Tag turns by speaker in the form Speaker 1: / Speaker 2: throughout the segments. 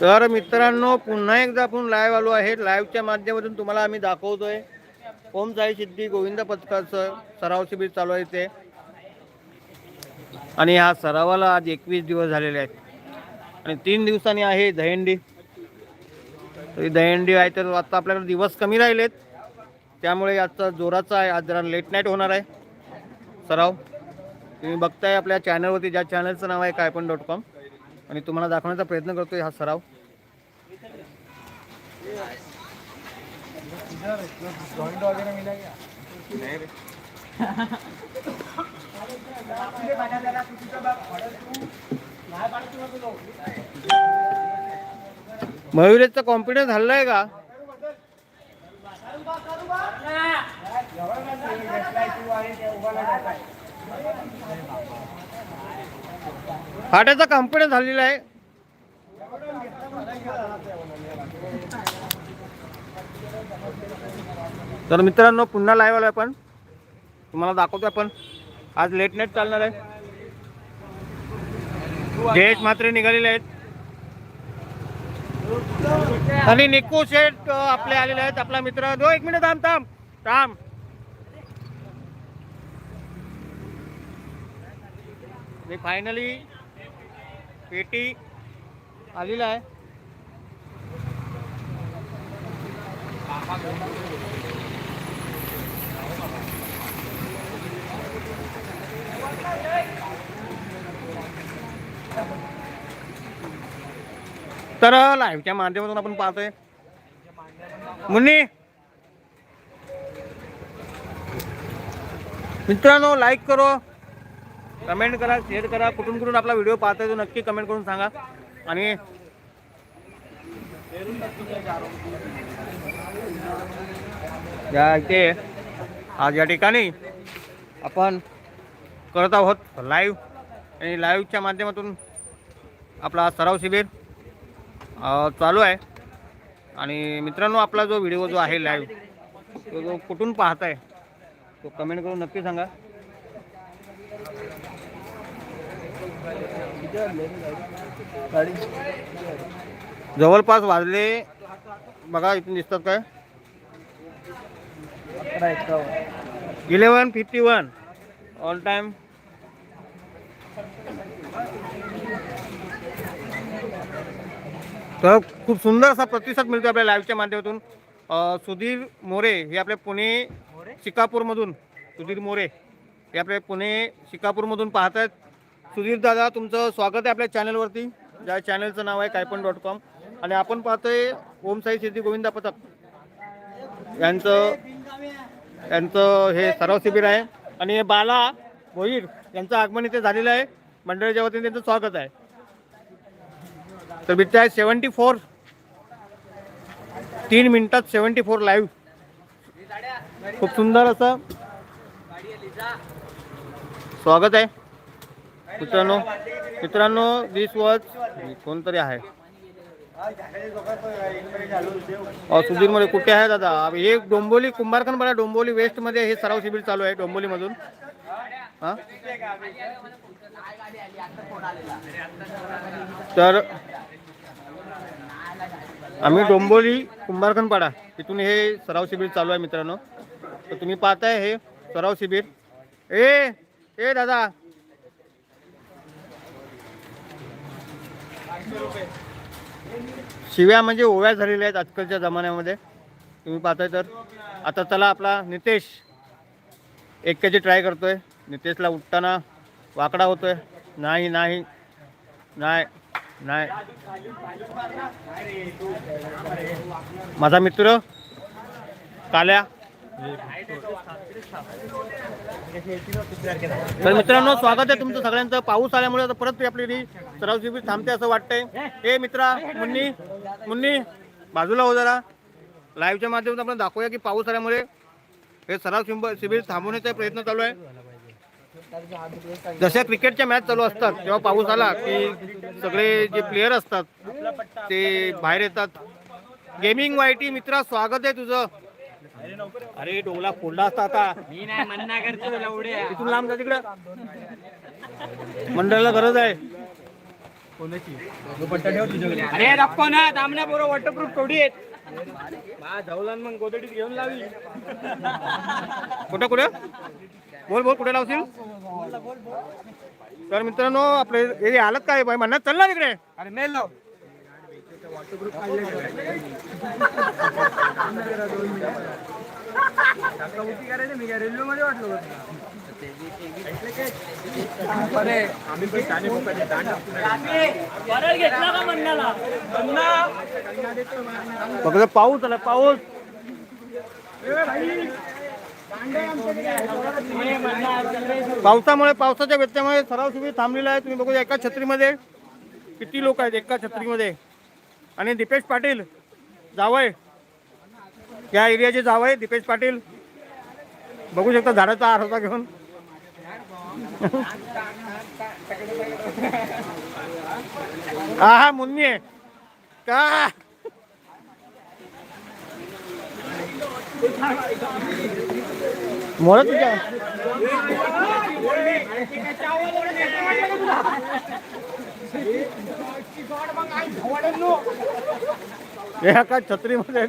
Speaker 1: तर मित्रांनो पुन्हा एकदा आपण लाईव्ह आलो आहे लाईव्हच्या माध्यमातून तुम्हाला आम्ही दाखवतोय. ओम साई सिद्धी गोविंद पथकाचं सराव शिबिर चालू आहे ते आणि ह्या सरावाला आज एकवीस दिवस झालेले आहेत. आणि तीन दिवसांनी आहे दहीहंडी. तरी ही आहे तर आता आपल्याकडे दिवस कमी राहिलेत. त्यामुळे आजचा जोराचा आहे. आज जरा लेट नाईट होणार आहे. सराव. तुम्ही बघताय आपल्या चॅनलवरती ज्या चॅनलचं नाव आहे काय पण डॉट कॉम आणि तुम्हाला दाखवण्याचा प्रयत्न करतोय हा सराव. मयुरेचा कॉन्फिडन्स हल्लाय का? फाट्याचा कंपनी झालेला आहे. तर मित्रांनो पुन्हा लाईव्ह आलो आपण. तुम्हाला दाखवतो आपण. आज लेट नाईट चालणार आहे. गेट मात्र निघालेले आहेत. आणि निकू शेट आपले आलेले आहेत. आपला मित्र. दो एक मिनिट थांब थांब थांब. फायनली पेटी आलेला आहे. तर लाईव्हच्या माध्यमातून आपण पाहतोय. मुन्नी! मित्रांनो लाईक करो. कमेंट करा शेअर करा. कुठून कुठून आपला व्हिडिओ पाहता तो नक्की कमेंट करून सांगा. आणि या इथे आज या ठिकाणी आपण करत आहोत लाईव्ह आणि लाईव्हच्या माध्यमातून आपला सराव शिबिर चालू आहे. आणि मित्रांनो आपला जो व्हिडिओ जो आहे लाईव्ह तो जो कुठून पाहताय तो कमेंट करून नक्की सांगा. जवळपास वाजले. बघा इथून दिसतात काय? Eleven fifty one. All time तर खूप सुंदर असा प्रतिसाद मिळतो आपल्या लाईव्हच्या माध्यमातून. सुधीर मोरे हे आपले पुणे शिकापूरमधून. सुधीर मोरे हे आपले पुणे शिकापूरमधून पाहत आहेत सुधीर दादा तुमचं स्वागत आहे आपल्या चॅनलवरती. ज्या चॅनलचं नाव आहे कायपण डॉट कॉम. आणि आपण पाहतोय ओम साई सिद्धी गोविंदा पथक. यांचं यांचं हे सराव शिबिर आहे. आणि हे बाला भोईर यांचं आगमन इथे झालेलं आहे. मंडळाच्या वतीने त्यांचं स्वागत आहे. तर बिट्टे आहे सेवन्टी फोर तीन मिनिटात सेवन्टी फोर लाईव्ह खूप सुंदर असं. स्वागत आहे. मित्रांनो मित्रांनो दिस वॉज कोणतरी आहे? अ, सुधीरमध्ये कुठे आहे दादा? हे डोंबोली कुंभारखंड डोंबोली वेस्टमध्ये हे सराव शिबिर चालू आहे डोंबोली मधून तर आम्ही डोंबोली कुंभारखंडपाडा तिथून हे सराव शिबिर चालू आहे मित्रांनो. तर तुम्ही पाहताय हे सराव शिबिर. ए ए दादा शिव्या म्हणजे ओव्या झालेल्या आहेत आजकालच्या जमान्यामध्ये. तुम्ही पाहताय तर. आता चला आपला नितेश. एक्क्याची ट्राय करतोय. नितेशला उठताना वाकडा होतोय. नाही नाही. नाही नाही. माझा मित्र काल्या तर मित्रांनो स्वागत आहे तुमचं सगळ्यांचं. पाऊस आल्यामुळे आता परत आपली सराव शिबिर थांबते असं वाटतंय. हे मित्रा मुन्नी मुन्नी बाजूला हो जरा. लाईव्हच्या माध्यमातून आपण दाखवूया की पाऊस आल्यामुळे हे सराव शिंब- शिबिर थांबवण्याचा प्रयत्न चालू आहे. जशा क्रिकेटच्या मॅच चालू असतात तेव्हा पाऊस आला की सगळे जे प्लेयर असतात ते बाहेर येतात. गेमिंग वायटी मित्रा स्वागत आहे तुझं. अरे डोला फोडला असता आता.
Speaker 2: मी नाही म्हणणार करतो एवढे
Speaker 1: तिथून लांब जा तिकडं. मंडळाला गरज आहे.
Speaker 2: अरे रप्पा ना दामण्या बरोबर वॉटरप्रूफ थोडी आहेत. मा जाऊलान मग गोदडीत घेऊन लावी.
Speaker 1: कुठं कुठं? बोल बोल कुठे लावशील? तर मित्रांनो आपले हे आलं काय? बाई म्हणणार चल ना तिकडे.
Speaker 2: अरे मेल लाव. करायचं मी काय रेल्वे मध्ये वाटलो
Speaker 1: फक्त पाऊस आला पाऊस. पावसामुळे पावसाच्या व्यत्ययामुळे सराव सुविधा थांबलेला आहे. तुम्ही बघू एका छत्रीमध्ये किती लोक आहेत एका छत्रीमध्ये. आणि दीपेश पाटील जावय या एरियाचे जावय दीपेश पाटील. बघू शकता झाडाचा आरोसा घेऊन. हा हा मुन्नी आहे. का? मोर तुझ्या? हे का छत्रीमध्ये.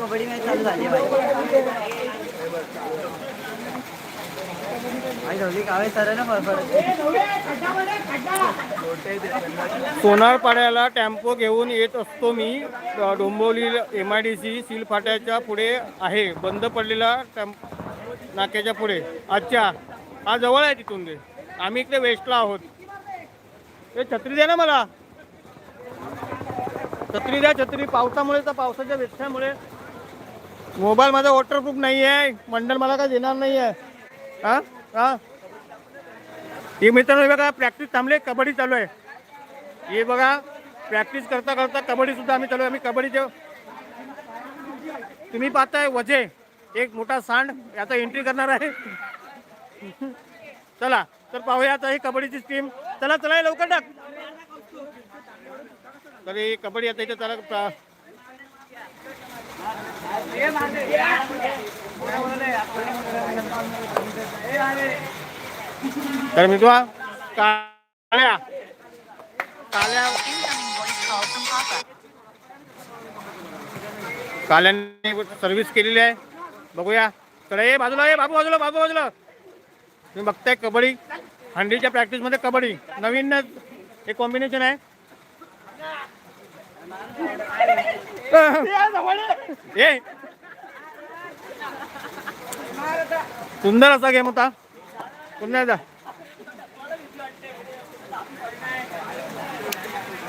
Speaker 3: कबड्डी मॅच चालू झाली भाई धवली कावे सर ना फरफरत
Speaker 1: सोनारपाड्याला टेम्पो घेऊन येत असतो मी. Dombivli M I D C Shil फाट्याच्या पुढे आहे. बंद पडलेला टेम्प नाक्याच्या पुढे. अच्छा. हा जवळ आहे तिथून ते. आम्ही इकडे वेस्टला आहोत. ते छत्री द्या ना मला. छत्री द्या छत्री. पावसामुळे तर पावसाच्या व्यत्ययामुळे मोबाईल माझा वॉटरप्रूफ नाही आहे मंडळ मला काय देणार नाही आहे हां? हां? हे मित्रांनो हे बघा प्रॅक्टिस थांबले कबड्डी चालू आहे. हे बघा प्रॅक्टिस करता करता कबड्डी सुद्धा आम्ही चालू आहे. आम्ही कबड्डीचे तुम्ही पाहताय वजे एक मोठा सांड याचा एंट्री करणार आहे. चला तर पाहूया आता ही कबड्डीची टीम चला चला लवकर टाक. तर ही कबड्डी आता इथे चला प्रा- तर मी तुला काळ्या काल्या. काल्याने सर्व्हिस केलेली आहे. बघूया. तर ए बाजूला ए बाबू बाजूला बाबू बाजूला. तुम्ही बघताय कबड्डी. हंडीच्या प्रॅक्टिसमध्ये कबड्डी. नवीन एक कॉम्बिनेशन आहे. ए. सुंदर असा गेम होता. पुन्हा एकदा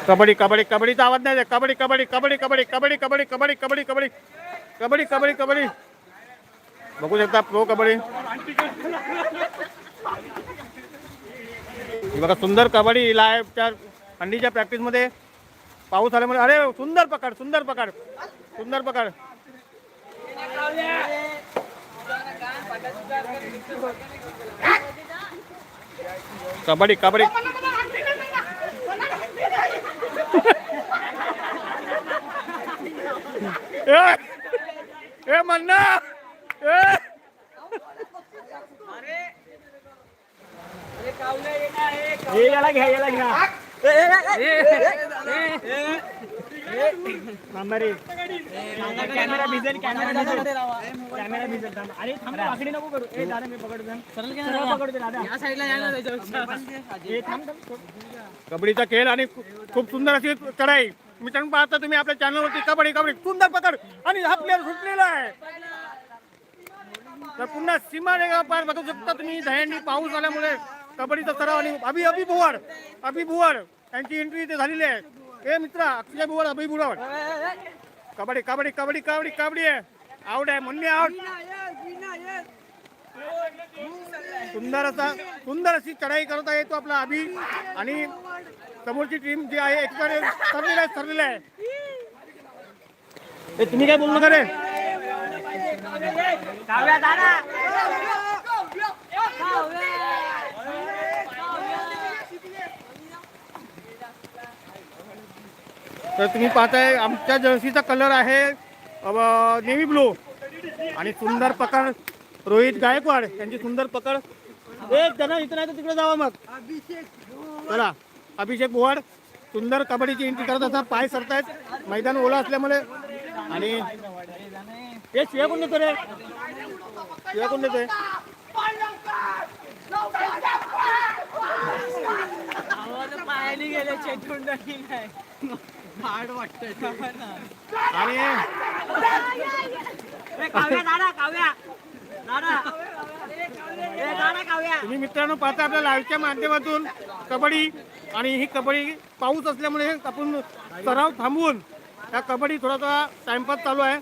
Speaker 1: कबड्डी कबड्डी कबड्डीचा आवाज नाही कबड्डी कबड्डी कबड्डी कबड्डी कबड्डी कबड्डी कबड्डी कबड्डी कबड्डी कबड्डी कबड्डी कबड्डी बघू शकता प्रो कबड्डी बघा सुंदर कबड्डी त्या थंडीच्या प्रॅक्टिसमध्ये पाऊस आल्यामुळे अरे सुंदर पकड सुंदर पकड सुंदर पकड कबड्डी कबड्डी. ए ए मन्ना. ए.
Speaker 2: हे याला घ्या याला घ्या. रे. कॅमेरा भिजेल कॅमेरा भिजेल. कॅमेरा भिजेल. अरे थांब ना, वाकडी नको करू. ए दादा मी. सरळ पकडतो दादा. या साईडला थांब थांब.
Speaker 1: कबड्डीचा खेळ आणि खूप सुंदर अशी चढाई. मित्रांनो पाहता तुम्ही आपल्या चॅनलवरती कबड्डी कबड्डी. सुंदर पकड. आणि हा प्लेअर सुटलेला आहे. तर पुन्हा सीमा रेगा पार बघू शकता तुम्ही. दह्यांनी पाऊस आल्यामुळे कबड्डीचा सराव आणि अभि अभि बुवाड अभि यांची एंट्री इथे झालेली आहे. ఏ మిత్ర అక్షయ బువ్వాలి कबड्डी कबड्डी कबड्डी कबड्डी कबड्डी కబడ్డీ आवड ఆవిడే మొన్న ఆవిడ सुंदर असा सुंदर अशी चढाई करता येतो आपला अभि. आणि समोरची टीम जी आहे एक्सपर्ट ठरलेली आहे ठरलेलं आहे. तुम्ही काय बोलू नका रे?
Speaker 2: दादा.
Speaker 1: तर तुम्ही पाहताय आमच्या जर्सीचा कलर आहे नेव्ही ब्लू. आणि सुंदर पकड रोहित गायकवाड यांची सुंदर पकड. एक जण इथं नाही तर तिकडे जावा मग. चला अभिषेक बोवाड सुंदर कबड्डीची एंट्री करत असतात पाय सरतायत. मैदान ओला असल्यामुळे. आणि हे शिव्या कोण देतो रे शिव्या कोण देतोय
Speaker 2: गेले हाड वाटत
Speaker 1: आणि
Speaker 2: काव्या दादा काव्या.
Speaker 1: तुम्ही मित्रांनो पाहता आपल्या लाईव्हच्या माध्यमातून कबड्डी आणि ही कबड्डी पाऊस असल्यामुळे आपण सराव थांबवून या कबड्डी थोडासा टाइमपास चालू आहे.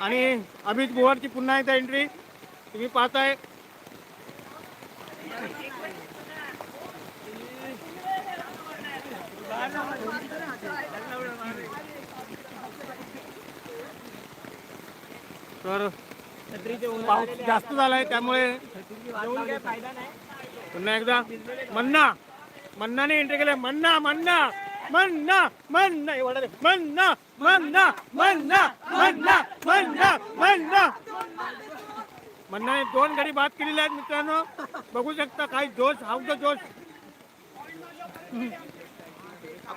Speaker 1: आणि अभिज बोवाडची पुन्हा एकदा एंट्री तुम्ही पाहताय. तर पाऊस जास्त झालाय त्यामुळे पुन्हा एकदा मन्ना मन्नाने एंट्री केलं मन्ना मन्ना मन्ना मन्ना एवढा मन्ना मन्ना मन्ना मन्ना मन्ना मन्ना. मन्नाने दोन गाडी बाद केलेल्या आहेत मित्रांनो. बघू शकता काही जोश हाऊ द जोश.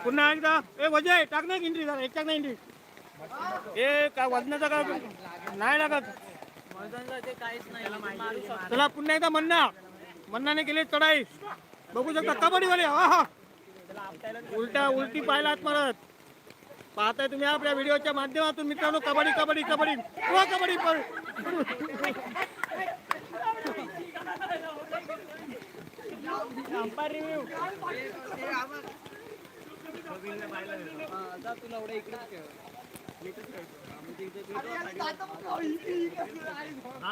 Speaker 1: पुन्हा एकदा. ए वजय टाक नाही इंट्री झाला एक टाक नाही इंट्री ए काय वजनाचा काय नाही लागत. चला पुन्हा एकदा मन्ना. मन्नाने केले चढाई. बघू शकता कबड्डी हा हा. उलटा उलटी पाहिलात परत पाहताय तुम्ही आपल्या व्हिडिओच्या माध्यमातून मित्रांनो कबड्डी कबड्डी कबड्डी. हो कबड्डी पण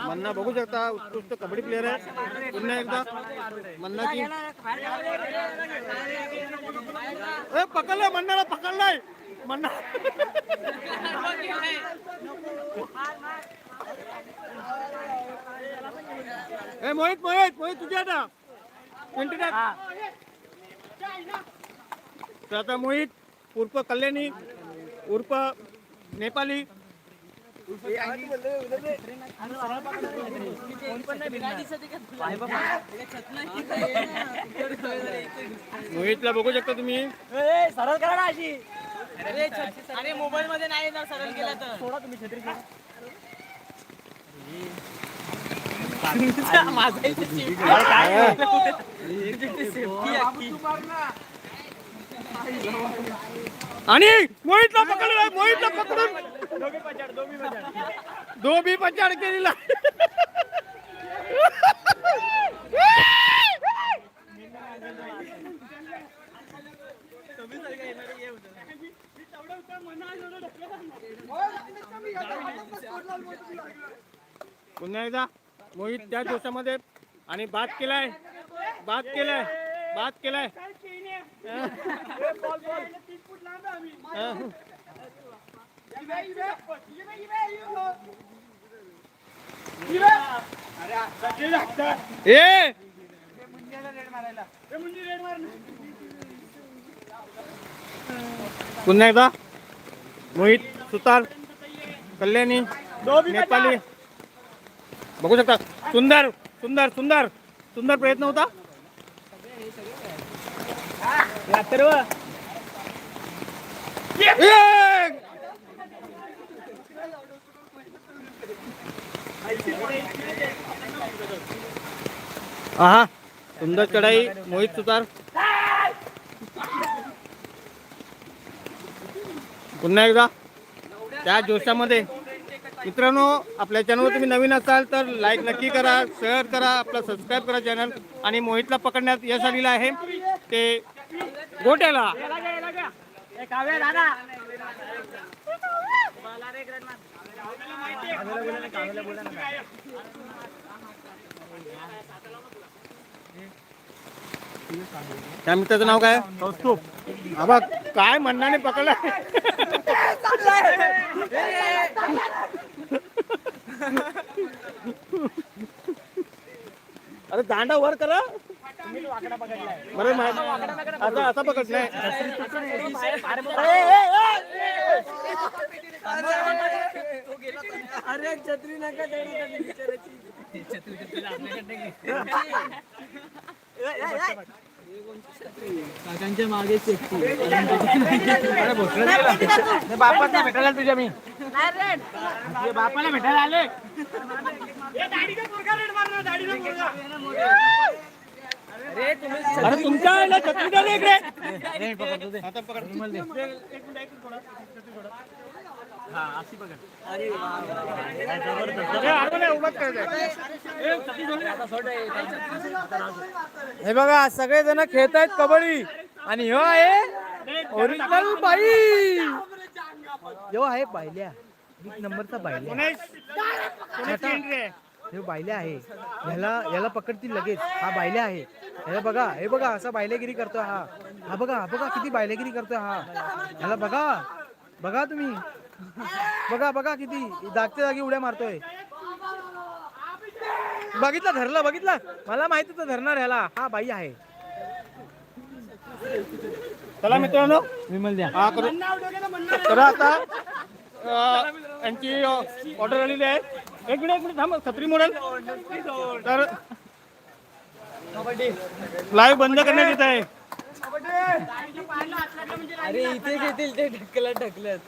Speaker 1: मन्ना बघू शकता उत्कृष्ट कबड्डी प्लेअर आहे. पुन्हा एकदा मन्नाची ए पकडलाय मन्नाला पकडलाय. मन्ना ए मोहित मोहित मोहित तुझ्या आता. कोणती आता मोहित उर्फ कल्याणी उर्फ नेपाली. मोहितला बघू शकता तुम्ही.
Speaker 2: सरळ करा ना अशी अरे मोबाईल मध्ये नाही ना सरळ केला तर सोडा तुम्ही छत्री माझा इथे seat आहे. इथे safety आहे.
Speaker 1: आणि मोहितला पकडला मोहितला पकडून.
Speaker 2: दोघी पछाड,
Speaker 1: पचाड केलेला. पुन्हा एकदा मोहित त्या दिवसामध्ये आणि बाद केलाय बाद केलाय बाद केलाय. ए! पुन्हा एकदा. मोहित सुतार कल्याणी नेपाली. बघू शकता. सुंदर सुंदर सुंदर. सुंदर प्रयत्न होता. हा सुंदर चढाई मोहित सुतार. पुन्हा एकदा त्या जोशामध्ये. मित्रांनो आपल्या चॅनलवर तुम्ही नवीन असाल तर लाईक नक्की करा शेअर करा आपला सबस्क्राईब करा चॅनल आणि मोहितला पकडण्यात यश आलेलं आहे. ते गोट्याला
Speaker 2: याला घ्या, याला घ्या. ए, काव्या दादा.
Speaker 1: त्या मित्राचं नाव काय? कौस्तुभ. आबा काय म्हणण्याने पकडला? अरे दांडा वर करा. बरं मा- आता आता पकड नाही.
Speaker 2: अरे, ए, ए, ए, अरे छत्री नका काकांच्या मागे
Speaker 4: बापाला भेटायला तुझ्या मी. बापाला भेटायला आले अरे तुमच्या आईला छत्री द्या रे इकडे.
Speaker 1: आता पकड
Speaker 4: एक मिनिट, एक मिनिट थोडं. छत्री थोडं. हा अशी पकड.
Speaker 1: आडवं नाही, उभाच करायचं आहे.
Speaker 4: ए, छत्री सोड रे.
Speaker 5: बघा सगळे जण खेळत आहेत कबड्डी. आणि ह्यो आहे ओरिजिनल बाई. ह्यो आहे बायल्या एक नंबरचा
Speaker 1: पुणे आहे.
Speaker 5: हे बायल्या आहे. ह्याला याला पकडतील लगेच. हा बायल्या आहे. हे बघा हे बघा असा बायल्यागिरी करतोय हा. हा बघा हा बघा किती बायल्यागिरी करतोय हा. ह्याला बघा. बघा तुम्ही. बघा बघा किती जागच्या जागी उड्या मारतोय. बघितलं धरलं बघितलं. मला माहीत होतं धरणार ह्याला. हा बाई आहे.
Speaker 1: चला मित्रांनो.
Speaker 5: विमल द्या.
Speaker 1: हा करू. तर आता यांची ऑर्डर आलेली आहे. एक मिनिट एक मिनिट थांब छत्री मोडेल. तर लाईव्ह बंद करण्यात येत आहे.
Speaker 2: अरे इथेच येतील ते ढकलत ढकलत.